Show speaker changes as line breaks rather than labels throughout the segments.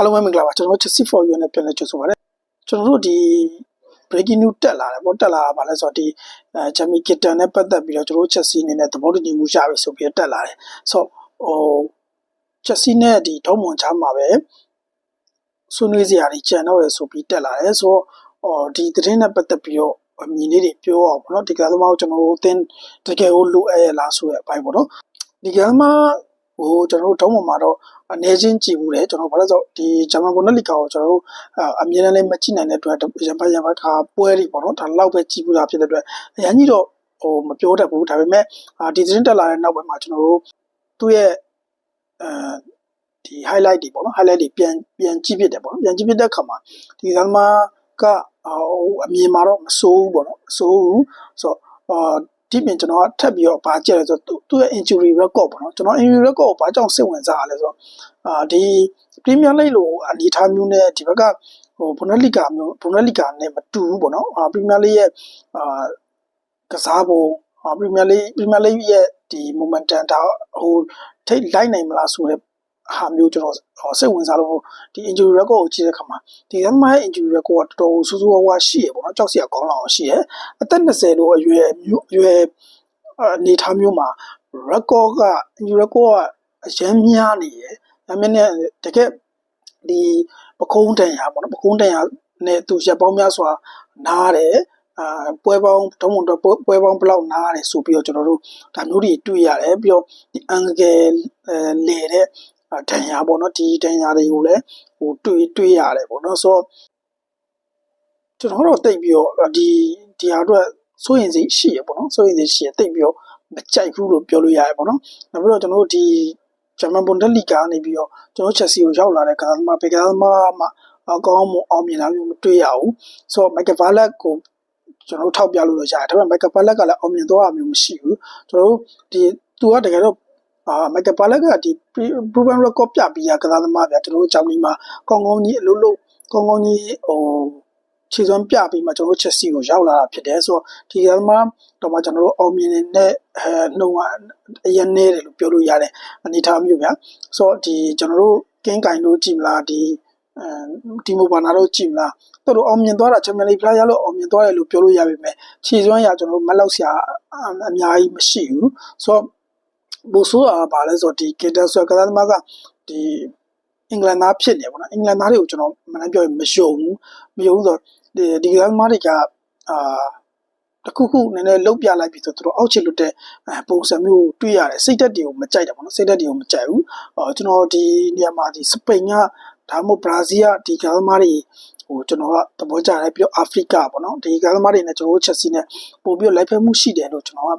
အားလုံးပဲမင်္ဂလာပါကျွန်တော်တို့ Chelsea for you နဲ့ပြန်လည်ကြိုဆိုပါရစေကျွန်တော်တို့ဒီ breaking news တက်လာတယ်ပေါ့တက်လာတာဗာလဲဆိုတော့ဒီအဲဂျမီကစ်တန်နဲ့ပတ်သက်ပြီးတော့ကျွန်တော်တို့ Chelsea အနေနဲ့သဘောတူညီမှုရပြီဆိုပြီးတော့တက်လာတယ်ဆိုတော့ဟို Chelsea နဲ့ဒီဒေါမွန်ချားမှာပဲဆွေးနွေးစရာတွေကြံတော့ရဆိုပြီးတက်လာတယ်ဆိုတော့ဟိုဒီသတင်းနဲ့ပတ်သက်ပြီးတော့အမြင်လေးတွေပြောအောင်ပေါ့နော်ဒီကသမားကိုကျွန်တော်တို့အသင်းတကယ်ကိုလိုအပ်ရလားဆိုတဲ့အပိုင်းပေါ့နော်ဒီကသမားဟိုကျွန်တော်တို့ဒေါမွန်မှာတော့ အနေချင်းကြည့်ဘူးလေကျွန်တော်ဘာလို့ဆိုဒီဂျမန်ဘွန်နလီကာကိုကျွန်တော်တို့အမြင်နဲ့လည်းမကြည့်နိုင်တဲ့အတွက်ရပါရပါခါပွဲတွေပေါ့နော်ဒါလောက်ပဲကြည့်ဘူးတာဖြစ်တဲ့အတွက်အရင်ကြီးတော့ဟိုမပြောတတ်ဘူးဒါပေမဲ့ဒီသတင်းတက်လာတဲ့နောက်ပိုင်းမှာကျွန်တော်တို့သူ့ရဲ့အဲဒီ highlight တွေပေါ့နော် highlight တွေပြန်ပြန်ကြည့်ဖြစ်တယ်ပေါ့နော်ပြန်ကြည့်ဖြစ်တဲ့အခါမှာဒီသမားကဟိုအမြင်မှာတော့မစိုးဘူးပေါ့နော်မစိုးဘူးဆိုတော့ ဒီပြင်ကျွန်တော်ကထပ်ပြီးတော့ဗာကြည့်ရဆိုတော့သူ့ရဲ့ injury record ပေါ့နော်ကျွန်တော် injury record ကိုဘာကြောင့်စိတ်ဝင်စားရလဲဆိုတော့အာဒီ Premier League လိုအနေအထားမျိုးနဲ့ဒီဘက်ကဟို Bundesliga မျိုး Bundesliga နဲ့မတူဘူးပေါ့နော်အာ Premier League ရဲ့အာကစားပုံအာ Premier League Premier League ရဲ့ဒီ momentum ဒါဟိုထိတ်လိုက်နိုင်မလားဆိုတဲ့ ဟာမျိုးကျွန်တော်စိတ်ဝင်စားလို့ဒီ injury record ကိုကြည့်တဲ့အခါမှာဒီ MI injury record ကတော်တော်ဆူဆူဝါးဝါရှိရပေါ့နော်ကြောက်စရာကောင်းလာအောင်ရှိရအသက်20လို့အရွယ်မျိုးအရွယ်အနေထားမျိုးမှာ record က injury record ကအရန်များနေရဒါမှမဟုတ်တကယ်ဒီပကုံးတန်ရပေါ့နော်ပကုံးတန်ရနဲ့သူရက်ပေါင်းများစွာနားတယ်အာပွဲပေါင်းတုံးမွန်တော့ပွဲပေါင်းဘလောက်နားတယ်ဆိုပြီးတော့ကျွန်တော်တို့ဒါမျိုးတွေတွေ့ရတယ်ပြီးတော့ဒီအန်ဂယ်လေတဲ့ ဒဏ်ရာပေါ့နော်ဒီဒဏ်ရာတွေကိုလည်းဟိုတွေ့တွေ့ရတယ်ပေါ့နော်ဆိုတော့ကျွန်တော်တို့တိတ်ပြီးတော့ဒီဒီဟာအတွက်စိုးရင်စိရှိရပေါ့နော်စိုးရင်စိရှိရတိတ်ပြီးတော့မကြိုက်ဘူးလို့ပြောလို့ရတယ်ပေါ့နော်နောက်ပြီးတော့ကျွန်တော်တို့ဒီဂျမန်ဘွန်ဒလီကာနေပြီးတော့ကျွန်တော်ချက်စီကိုရောက်လာတဲ့ကစားသမားဘေကာသမားမှာအကောင်းမအောင်မြင်လာမျိုးမတွေ့ရဘူးဆိုတော့မိုက်ကယ်ဘာလက်ကိုကျွန်တော်ထောက်ပြလို့ရရတယ်ဒါပေမဲ့မိုက်ကယ်ဘာလက်ကလည်းအောင်မြင်သွားတာမျိုးမရှိဘူးကျွန်တော်တို့ဒီသူကတကယ်တော့ အာမိုက်ကယ်ဘာလက်ကဒီ proven record ပြပြီးရကစားသမားဗျာကျွန်တော်တို့ကြောင်ဒီမှာကောင်းကောင်းကြီးအလုပ်လုပ်ကောင်းကောင်းကြီးဟိုခြေစွမ်းပြပြီးမှကျွန်တော်တို့ချက်စီကိုရောက်လာတာဖြစ်တယ်ဆိုတော့ဒီကသမားတော့မှကျွန်တော်တို့အောင်မြင်နေတဲ့အဲနှုံအရင်နေတယ်လို့ပြောလို့ရတယ်အနေထားမျိုးဗျာဆိုတော့ဒီကျွန်တော်တို့ကင်းကင်တို့ကြည့်မလားဒီအဲဒီမိုဘာနာတို့ကြည့်မလားတော်တော်အောင်မြင်သွားတာချန်ပီယံလိဖလားရလို့အောင်မြင်သွားတယ်လို့ပြောလို့ရပါမယ်ခြေစွမ်းရကျွန်တော်တို့မလောက်ဆရာအများကြီးမရှိဘူးဆိုတော့ ဘိုဆိုးတာဘာလဲဆိုတော့ဒီကင်တာဆွဲကစားသမားကဒီအင်္ဂလန်သားဖြစ်နေပေါ့နော်အင်္ဂလန်သားတွေကိုကျွန်တော်မနှမ်းပြောရင်မယုံဘူးမယုံဘူးဆိုတော့ဒီဒီကစားသမားတွေကအာတခုခုနည်းနည်းလုတ်ပြလိုက်ပြီဆိုတော့အောက်ချစ်လွတ်တဲ့ပုံစံမျိုးတွေ့ရတယ်စိတ်သက်တွေကိုမကြိုက်တယ်ပေါ့နော်စိတ်သက်တွေကိုမကြိုက်ဘူးအော်ကျွန်တော်ဒီနေရာမှာဒီစပိန်ကဒါမှမဟုတ်ဘရာဇီးကဒီကစားသမားတွေ ဟိုကျွန်တော်ကသဘောကျတယ်ပြီးတော့အာဖရိကပေါ့နော်ဒီကစားသမားတွေနဲ့ကျွန်တော်တို့ချက်စီနဲ့ပို့ပြီးလိုက်ဖက်မှုရှိတယ်လို့ကျွန်တော်က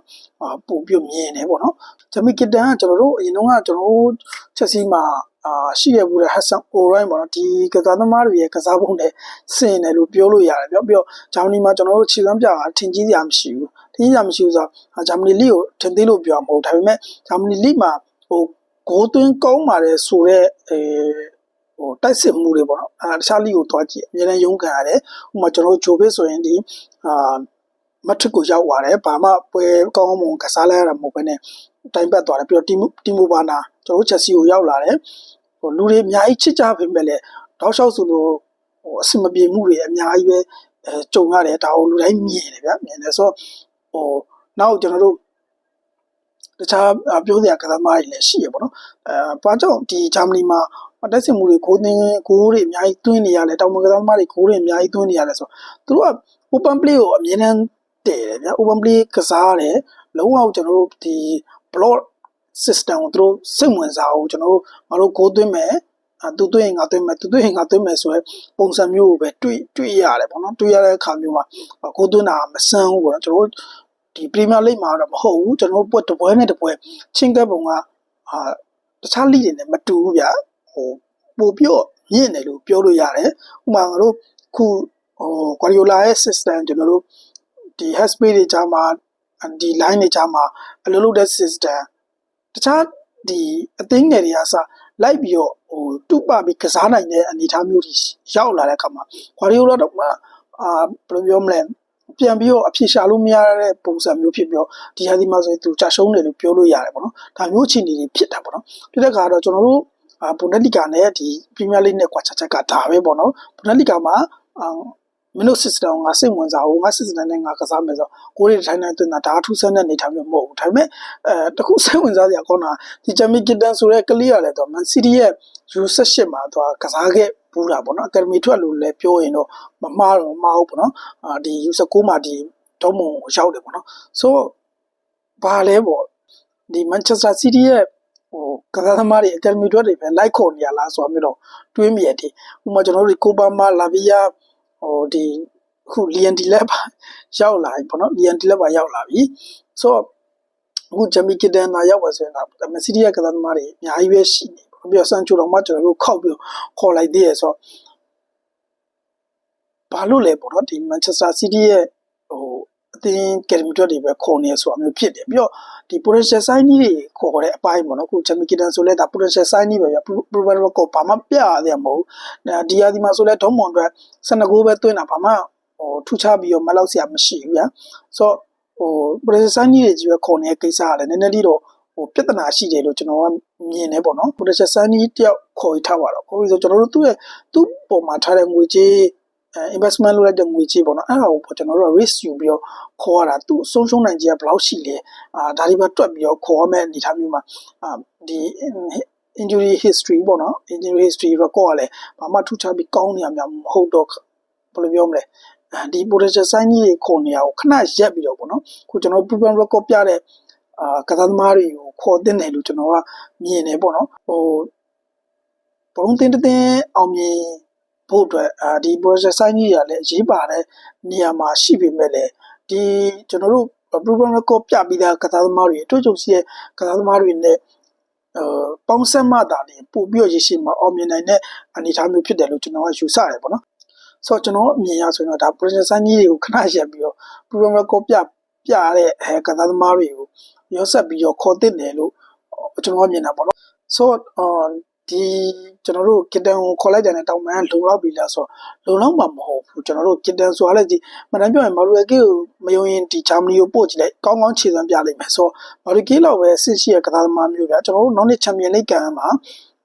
ပို့ပြီးမြင်တယ်ပေါ့နော်ဂျမီကီတန်ကကျွန်တော်တို့အရင်တုန်းကကျွန်တော်တို့ချက်စီမှာအာရှိရဘူးတဲ့ဟတ်ဆန်အိုရိုင်းပေါ့နော်ဒီကစားသမားတွေရဲ့ကစားပုံနဲ့စင်တယ်လို့ပြောလို့ရတယ်ပြောပြီးတော့ဂျာမနီမှာကျွန်တော်တို့ခြေစွမ်းပြတာထင်ကြီးစရာမရှိဘူးထင်ကြီးစရာမရှိဘူးဆိုတော့ဂျာမနီလိကိုထင်သေးလို့ပြောမှာမဟုတ်ဒါပေမဲ့ဂျာမနီလိမှာဟိုဂိုးသွင်းကောင်းပါတယ်ဆိုတော့အဲ ဟိုတိုက်စစ်မှုတွေပေါ့နော်အဲတခြားလိကိုတွားကြည့်အများနဲ့ရုန်းကန်ရတယ်ဥပမာကျွန်တော်တို့ဂျိုဘေးဆိုရင်ဒီအာမထစ်ကိုရောက်သွားတယ်ဘာမှပွဲကောင်းမွန်ကစားလိုက်ရတာမဟုတ်ဘဲနဲ့တိုင်ပတ်သွားတယ်ပြီးတော့တီမတီမိုဘာနာကျွန်တော်တို့ချက်စီကိုရောက်လာတယ်ဟိုလူတွေအများကြီးချစ်ကြပေမဲ့လည်းတောက်လျှောက်ဆိုလို့ဟိုအဆင်မပြေမှုတွေအများကြီးပဲအဲကြုံရတယ်ဒါကိုလူတိုင်းမြင်တယ်ဗျမြင်တယ်ဆိုတော့ဟိုနောက်ကျွန်တော်တို့တခြားပြောစရာကစားသမားတွေလည်းရှိရပေါ့နော်အဲဘာကြောင့်ဒီဂျာမနီမှာ တက်စင်မှုတွေဂိုးသင်းဂိုးတွေအများကြီးသွင်းနေရတယ်တောင်မကစားသမားတွေဂိုးတွေအများကြီးသွင်းနေရတယ်ဆိုတော့သူတို့က open play ကိုအမြဲတမ်းတည်တယ်ဗျ open play ကစားတယ်လုံးဝကျွန်တော်တို့ဒီ block system ကိုသူတို့စိတ်ဝင်စားအောင်ကျွန်တော်တို့ငါတို့ကိုသွင်းမယ်အတူသွင်းရင်ငါသွင်းမယ်သူသွင်းရင်ငါသွင်းမယ်ဆိုရဲပုံစံမျိုးကိုပဲတွေ့တွေ့ရတယ်ပေါ့နော်တွေ့ရတဲ့အခါမျိုးမှာကိုသွင်းတာမဆန်းဘူးပေါ့နော်ကျွန်တော်တို့ဒီ Premier League မှာတော့မဟုတ်ဘူးကျွန်တော်တို့ပွဲတစ်ပွဲနဲ့တစ်ပွဲချင်းကပ်ပုံကအာတခြား league တွေနဲ့မတူဘူးဗျ ဟိုပိုပြော့မြင့်တယ်လို့ပြောလို့ရတယ်ဥပမာငါတို့ခုဟို Guardiola ရဲ့ system ကျွန်တော်တို့ဒီ head space တွေကြားမှာဒီ line တွေကြားမှာအလုပ်လုပ်တဲ့ system တခြားဒီအသိငယ်တွေကစလိုက်ပြီးတော့ဟိုတူပပြီးကစားနိုင်တဲ့အနေအထားမျိုးတွေရောက်လာတဲ့အခါမှာခွာရီယိုလာတော့မှအာဘယ်လိုပြောမလဲပြန်ပြီးတော့အဖြစ်ရှာလို့မရတဲ့ပုံစံမျိုးဖြစ်ပြီးတော့ဒီဟာဒီမှာဆိုရင်သူကြာရှုံးတယ်လို့ပြောလို့ရတယ်ပေါ့နော်ဒါမျိုးအခြေအနေတွေဖြစ်တာပေါ့နော်ဖြစ်တဲ့အခါတော့ကျွန်တော်တို့အာ ဘွန်ဒက်လီဂါနဲ့ဒီပရီးမီးယားလိနဲ့ကွာခြားချက်ကဒါပဲပေါ့နော်ဘွန်ဒက်လီဂါမှာအာမင်းတို့ system ငါစိတ်ဝင်စားဘူးငါ system နဲ့ငါကစားမယ်ဆိုတော့ကိုရီထိုင်းတိုင်းတွင်တာဒါအထူးဆန်းတဲ့အနေထားမျိုးမဟုတ်ဘူးဒါပေမဲ့အဲတခုစိတ်ဝင်စားစရာကောင်းတာဒီဂျမီကီတန်ဆိုတဲ့ကလေးရလဲတော့မန်စီးတီးရဲ့ U18 မှာသူကစားခဲ့ပူးတာပေါ့နော်အကယ်ဒမီထွက်လို့လည်းပြောရင်တော့မမှားတော့မမှားဘူးပေါ့နော်အာဒီ U19 မှာဒီဒေါမွန်ကိုရောက်တယ်ပေါ့နော်ဆိုဘာလဲပေါ့ဒီ Manchester City ရဲ့ ဟိုကစားသမားတွေအကယ်ဒမီထွက်တွေပဲလိုက်ခေါ်နေရလားဆိုတော့မျိုးတော့တွေးမိရတယ်ဥပမာကျွန်တော်တို့ကိုပါမာလာဗီယာဟိုဒီခုလီယန်ဒီလက်ပါရောက်လာပြီပေါ့နော်လီယန်ဒီလက်ပါရောက်လာပြီဆိုတော့အခုဂျမီကီတန်နာရောက်ပါဆိုရင်တော့မက်ဆီဒီရဲ့ကစားသမားတွေအများကြီးပဲရှိနေပေါ့ပြီးတော့ဆန်ချိုတော်မှကျွန်တော်တို့ခောက်ပြီးခေါ်လိုက်သေးရဆိုတော့ဘာလို့လဲပေါ့နော်ဒီမန်ချက်စတာစီးတီးရဲ့ဟိုအသင်းကယ်ဒမီတွက်တွေပဲခေါ်နေဆိုတာမျိုးဖြစ်တယ်ပြီးတော့ ဒီ potential sign ကြီးတွေခေါ်တဲ့အပိုင်းပေါ့နော်ခုချမီကီတန်ဆိုလဲဒါ potential sign ကြီးပဲဗျ proven record ဘာမှပြရသေးမှာမဟုတ်ဒီယာဒီမှာဆိုလဲဒုံးမွန်အတွက်12ဂိုးပဲသွင်းတာဘာမှဟိုထူးခြားပြီးတော့မလောက်စရာမရှိဘူးဗျာဆိုတော့ဟို potential sign ကြီးတွေကြီးပဲခေါ်နေတဲ့ကိစ္စကလည်းနည်းနည်းလေးတော့ဟိုပြဿနာရှိတယ်လို့ကျွန်တော်ကမြင်နေပေါ့နော် potential sign ကြီးတယောက်ခေါ်ထားပါတော့ခေါ်ပြီးဆိုကျွန်တော်တို့သူ့ရဲ့သူ့ပုံမှာထားတဲ့ငွေကြေးအဲ investment လုပ်လိုက်တဲ့ငွေကြေးပေါ့နော်အဲ့ဒါကိုကျွန်တော်တို့ risk ယူပြီးတော့ခေါ်ရတာသူ့ဆုံးရှုံးနိုင်ခြင်းကဘယ်လောက်ရှိလဲအာဒါတွေပဲတွက်ပြီးတော့ခေါ်ရမယ့်အနေအထားမျိုးမှာအာဒီ injury history ပေါ့နော် injury history record ကလည်းဘာမှထူးခြားပြီးကောင်းနေရမှာမဟုတ်တော့ဘယ်လိုပြောမလဲဒီ potential sign ကြီးတွေခေါ်နေရကိုခဏရက်ပြီးတော့ပေါ့နော်ခုကျွန်တော် proven record ပြတဲ့အာကစားသမားတွေကိုခေါ်တင်တယ်လို့ကျွန်တော်ကမြင်နေပေါ့နော်ဟိုဘုံတင်တဲ့အောင်မြင် ဖို့အတွက်အာဒီ project sign ကြီးတွေကလည်းအရေးပါတဲ့နေရာမှာရှိပေမဲ့လည်းဒီကျွန်တော်တို့ proven record ပြပြီးသားကစားသမားတွေအတွေ့အကြုံရှိတဲ့ကစားသမားတွေနဲ့အဲပေါင်းဆက်မှတာနေပို့ပြီးရရှိမှာအောင်မြင်နိုင်တဲ့အနေအထားမျိုးဖြစ်တယ်လို့ကျွန်တော်ကယူဆတယ်ပေါ့နော်ဆိုတော့ကျွန်တော်အမြင်ရဆိုရင်တော့ဒါ project sign ကြီးတွေကိုခဏရက်ပြီးတော့ proven record ပြပြတဲ့အဲကစားသမားတွေကိုရောဆက်ပြီးတော့ခေါ်တင်တယ်လို့ကျွန်တော်မြင်တာပေါ့နော်ဆိုတော့ ဒီကျွန်တော်တို့ကစ်တန်ကိုခေါ်လိုက်တယ်နဲ့တောင်ပန်းလုံလောက်ပြီလားဆိုတော့လုံလောက်မှာမဟုတ်ဘူးကျွန်တော်တို့ကစ်တန်ဆိုတာလည်းဒီမတန်းပြောရင်မာရူကေကိုမယုံရင်ဒီဂျာမနီကိုပို့ကြည့်လိုက်ကောင်းကောင်းခြေစမ်းပြလိုက်မယ်ဆိုတော့မာရူကေလောက်ပဲဆစ်ရှိရဲ့ကစားသမားမျိုးပြကျွန်တော်တို့နောက်နေ့ချန်ပီယံလိဂ်ကန်မှာ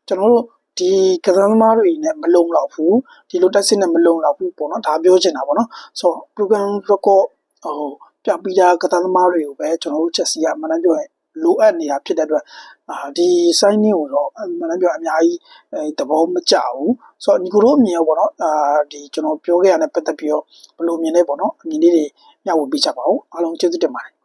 ကျွန်တော်တို့ဒီကစားသမားတွေနဲ့မလုံလောက်ဘူးဒီလိုတက်စစ်နဲ့မလုံလောက်ဘူးပေါ့နော်ဒါပြောချင်တာပေါ့နော်ဆိုတော့ program record ဟိုပြပြီးသားကစားသမားတွေကိုပဲကျွန်တော်တို့ချက်စီကမတန်းပြောရင် လိုအပ်နေတာဖြစ်တဲ့အတွက်အာဒီ signing ကိုတော့မနက်ပြောအများကြီးအဲသဘောမကျဘူးဆိုတော့ညီကိုတို့အမြင်ရောပေါ့နော်အာဒီကျွန်တော်ပြောခဲ့ရတဲ့ပတ်သက်ပြီးတော့ဘယ်လိုမြင်လဲပေါ့နော်အမြင်လေးတွေမျှဝေပေးကြပါဦးအားလုံးကျေးဇူးတင်ပါတယ်